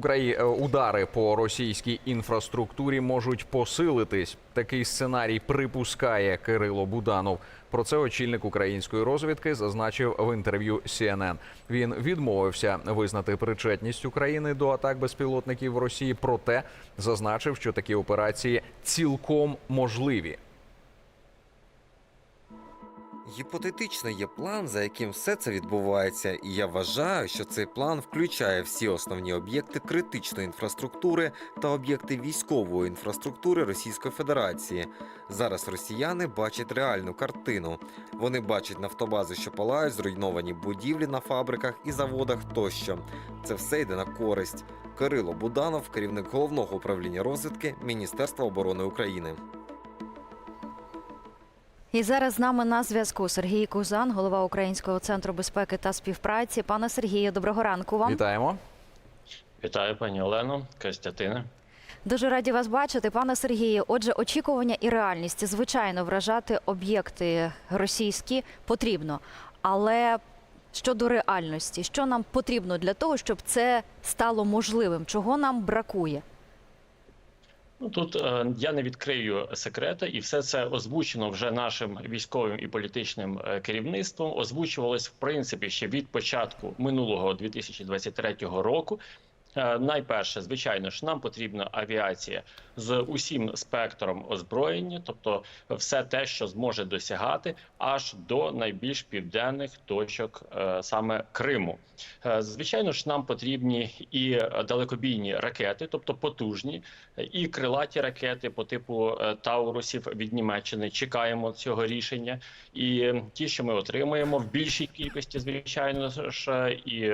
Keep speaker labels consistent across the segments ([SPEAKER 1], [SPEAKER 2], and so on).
[SPEAKER 1] Украї... е, удари по російській інфраструктурі можуть посилитись. Такий сценарій припускає Кирило Буданов. Про це очільник української розвідки зазначив в інтерв'ю CNN. Він відмовився визнати причетність України до атак безпілотників в Росії. Проте зазначив, що такі операції цілком можливі.
[SPEAKER 2] Гіпотетично є план, за яким все це відбувається, і я вважаю, що цей план включає всі основні об'єкти критичної інфраструктури та об'єкти військової інфраструктури Російської Федерації. Зараз росіяни бачать реальну картину. Вони бачать нафтобази, що палають, зруйновані будівлі на фабриках і заводах тощо. Це все йде на користь. Кирило Буданов, керівник головного управління розвідки Міністерства оборони України.
[SPEAKER 3] І зараз з нами на зв'язку Сергій Кузан, голова Українського центру безпеки та співпраці. Пане Сергію, доброго ранку вам.
[SPEAKER 1] Вітаємо.
[SPEAKER 4] Вітаю, пані Олено, Костянтине.
[SPEAKER 3] Дуже раді вас бачити, пане Сергію. Отже, очікування і реальність звичайно вражати об'єкти російські потрібно. Але щодо реальності, що нам потрібно для того, щоб це стало можливим? Чого нам бракує?
[SPEAKER 4] Ну тут е, я не відкрию секрети, і все це озвучено вже нашим військовим і політичним е, керівництвом. Озвучувалось в принципі ще від початку минулого 2023 року. Е, Найперше, звичайно ж, нам потрібна авіація з усім спектром озброєння, тобто все те, що зможе досягати аж до найбільш південних точок е, саме Криму. Е, Звичайно ж, нам потрібні і далекобійні ракети, тобто потужні, і крилаті ракети по типу Таурусів від Німеччини. Чекаємо цього рішення. І ті, що ми отримуємо в більшій кількості, звичайно ж, і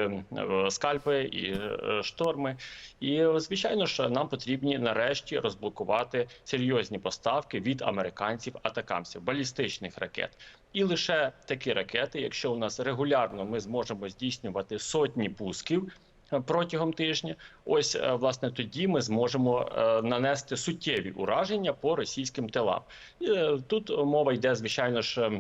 [SPEAKER 4] скальпи, і е, шторми. І звичайно ж, нам потрібні нарешті розблокувати серйозні поставки від американців атакамсів балістичних ракет. І лише такі ракети, якщо у нас регулярно ми зможемо здійснювати сотні пусків. е, Протягом тижня, ось е, власне тоді ми зможемо е, нанести суттєві ураження по російським е, Тут мова йде, звичайно ж.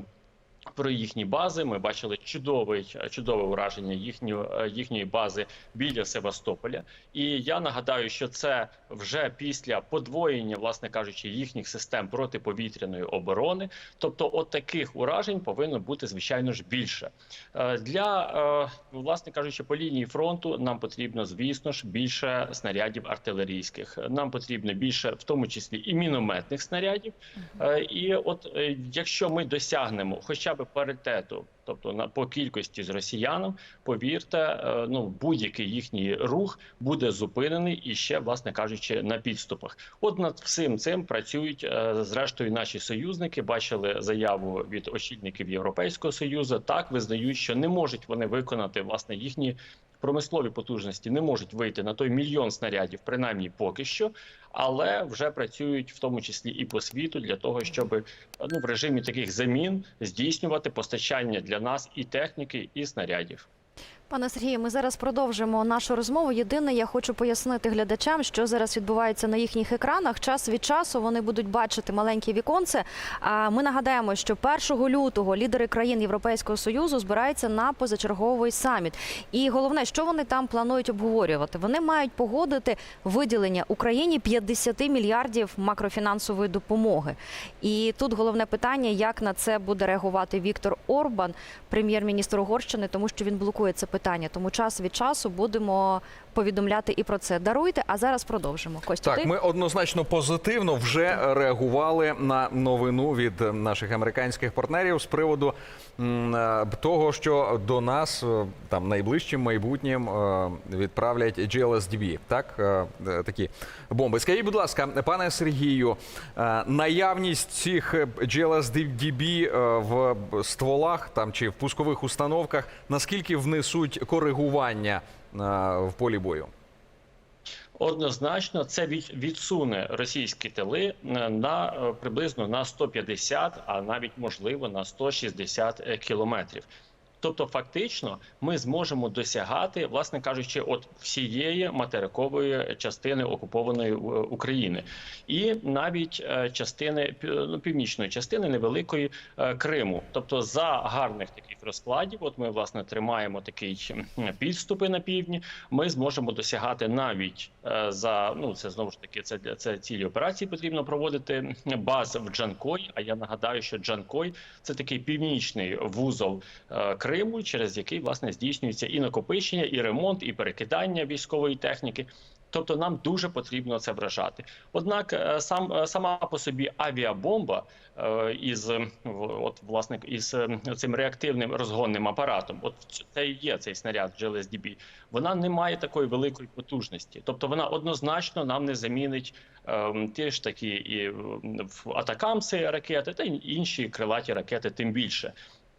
[SPEAKER 4] Про їхні бази ми бачили чудовий чудове ураження їхньої їхньої бази біля Севастополя. І я нагадаю, що це вже після подвоєння, власне кажучи, їхніх систем протиповітряної оборони. Тобто, от таких уражень повинно бути звичайно ж більше. Е, Для е, власне кажучи, по лінії фронту нам потрібно, звісно ж, більше снарядів артилерійських. Нам потрібно більше, в тому числі і мінометних снарядів. Е, І от якщо ми досягнемо хоча б chave para o teto тобто на по кількості з росіянам, повірте, е, ну будь-який їхній рух буде зупинений і ще, власне кажучи, на підступах. От над всім цим працюють е, зрештою наші союзники. Бачили заяву від очільників Європейського союзу. Так визнають, що не можуть вони виконати власне їхні. Промислові потужності не можуть вийти на той мільйон снарядів, принаймні поки що, але вже працюють в тому числі і по світу для того, щоб ну в режимі таких замін здійснювати постачання для нас і техніки, і снарядів.
[SPEAKER 3] Пане Сергію, ми зараз продовжимо нашу розмову. Єдине, я хочу пояснити глядачам, що зараз відбувається на їхніх екранах. Час від часу вони будуть бачити маленьке віконце. А ми нагадаємо, що 1 лютого лідери країн Європейського союзу збираються на позачерговий саміт. І головне, що вони там планують обговорювати. Вони мають погодити виділення Україні 50 мільярдів макрофінансової допомоги. І тут головне питання, як на це буде реагувати Віктор Орбан, прем'єр-міністр Угорщини, тому що він блокує це питання. Тому час від часу будемо повідомляти і про це. Даруйте, а зараз продовжимо. Костю,
[SPEAKER 1] Так,
[SPEAKER 3] ти?
[SPEAKER 1] ми однозначно позитивно вже реагували на новину від наших американських партнерів з приводу е, того, що до нас е, там найближчим майбутнім е, відправлять GLSDB, так такі бомби. Скажіть, будь ласка, пане Сергію, наявність цих GLSDB в стволах там чи в пускових установках наскільки внесуть коригування в полі бою?
[SPEAKER 4] Однозначно, це відсуне російські тили е, на е, приблизно на 150, а навіть можливо на 160 кілометрів. Тобто, фактично, ми зможемо досягати, власне кажучи, от всієї материкової частини окупованої е, України, і навіть е, частини ну, північної частини невеликої е, Криму. Тобто, за гарних таких розкладів, от ми власне тримаємо такий підступи на півдні. Ми зможемо досягати навіть за ну це знову ж таки це для це цілі операції потрібно проводити баз в Джанкой. А я нагадаю, що Джанкой це такий північний вузол е, Криму, через який власне здійснюється і накопичення, і ремонт, і перекидання військової техніки. Тобто нам дуже потрібно це вражати. Однак е, сам е, сама по собі авіабомба е, із е, от власне із е, цим реактивним розгонним апаратом, от це і є цей снаряд GLSDB, вона не має такої великої потужності. Тобто вона однозначно нам не замінить ем, ті ж такі і атакамси ракети та інші крилаті ракети, тим більше.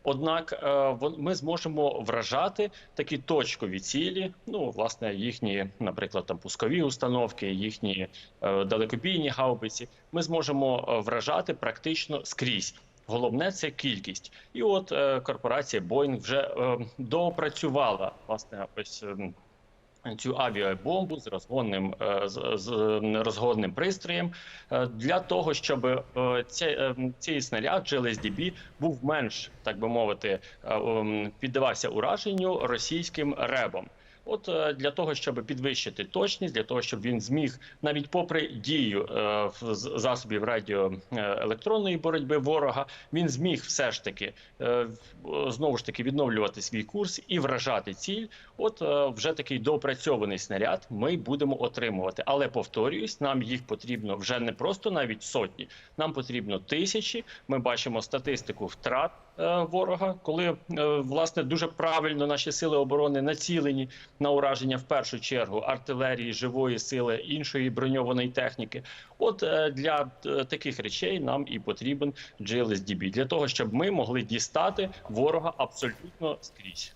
[SPEAKER 4] Однак е, ми зможемо вражати такі точкові цілі. Ну, власне, їхні, наприклад, там пускові установки, їхні е, далекобійні гаубиці. Ми зможемо е, вражати практично скрізь. Головне це кількість. І от корпорація Boeing вже доопрацювала власне ось. Цю авіабомбу з розгонним е, з, з розгонним пристроєм е, для того, щоб е, цей, цей снаряд GLSDB був менш, так би мовити, піддавався ураженню російським ребом. От е, для того, щоб підвищити точність, для того, щоб він зміг навіть попри дію е, засобів радіоелектронної боротьби ворога, він зміг все ж таки е, знову ж таки відновлювати свій курс і вражати ціль. От е, вже такий доопрацьований снаряд ми будемо отримувати. Але повторююсь, нам їх потрібно вже не просто навіть сотні, нам потрібно тисячі. Ми бачимо статистику втрат е, ворога, коли е, власне дуже правильно наші сили оборони націлені на ураження в першу чергу артилерії, живої сили, іншої броньованої техніки. От е, для е, таких речей нам і потрібен GLSDB, для того, щоб ми могли дістати ворога абсолютно скрізь.